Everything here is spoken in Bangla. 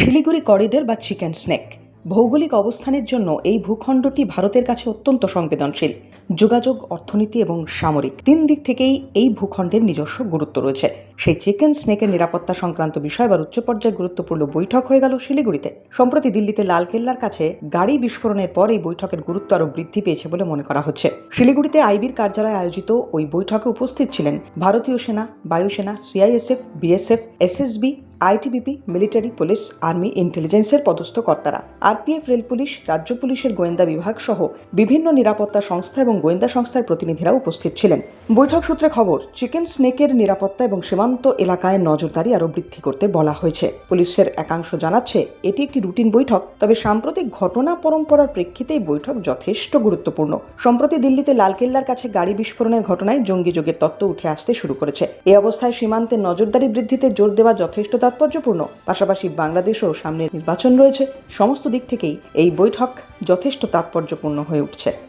শিলিগুড়ি করিডর বা চিকেন স্নেক। ভৌগোলিক অবস্থানের জন্য এই ভূখণ্ডটি ভারতের কাছে অত্যন্ত সংবেদনশীল। যোগাযোগ, অর্থনীতি এবং সামরিক তিন দিক থেকেই এই ভূখণ্ডের নিজস্ব গুরুত্ব রয়েছে। সেই চিকেন স্নেকের নিরাপত্তা সংক্রান্ত বিষয় বা উচ্চ পর্যায়ে গুরুত্বপূর্ণ বৈঠক হয়ে গেল শিলিগুড়িতে। সম্প্রতি দিল্লিতে লালকেল্লার কাছে গাড়ি বিস্ফোরণের পর এই বৈঠকের গুরুত্ব আরও বৃদ্ধি পেয়েছে বলে মনে করা হচ্ছে। শিলিগুড়িতে আইবির কার্যালয়ে আয়োজিত ওই বৈঠকে উপস্থিত ছিলেন ভারতীয় সেনা বায়ুসেনা CISF, BSF, SSB ITBP, military, police, army, ইন্টেলিজেন্সের পদস্থ কর্তারা। আরপিএফ, রেল পুলিশ, রাজ্য পুলিশের গোয়েন্দা বিভাগ সহ বিভিন্ন নিরাপত্তা সংস্থা এবং গোয়েন্দা সংস্থার প্রতিনিধিরা উপস্থিত ছিলেন। বৈঠক সূত্রে খবর, চিকেন স্নেকের নিরাপত্তা এবং সীমান্ত এলাকায় নজরদারি আরও বৃদ্ধি করতে বলা হয়েছে। পুলিশের একাংশ জানাচ্ছে, এটি একটি রুটিন বৈঠক, তবে সাম্প্রতিক ঘটনা পরম্পরার প্রেক্ষিতে এই বৈঠক যথেষ্ট গুরুত্বপূর্ণ। সম্প্রতি দিল্লিতে লালকেল্লার কাছে গাড়ি বিস্ফোরণের ঘটনায় জঙ্গি যোগের তত্ত্ব উঠে আসতে শুরু করেছে। এই অবস্থায় সীমান্তে নজরদারি বৃদ্ধিতে জোর দেওয়া যথেষ্ট তাৎপর্যপূর্ণ। পাশাপাশি বাংলাদেশও সামনের নির্বাচন রয়েছে। সমস্ত দিক থেকেই এই বৈঠক যথেষ্ট তাৎপর্যপূর্ণ হয়ে উঠছে।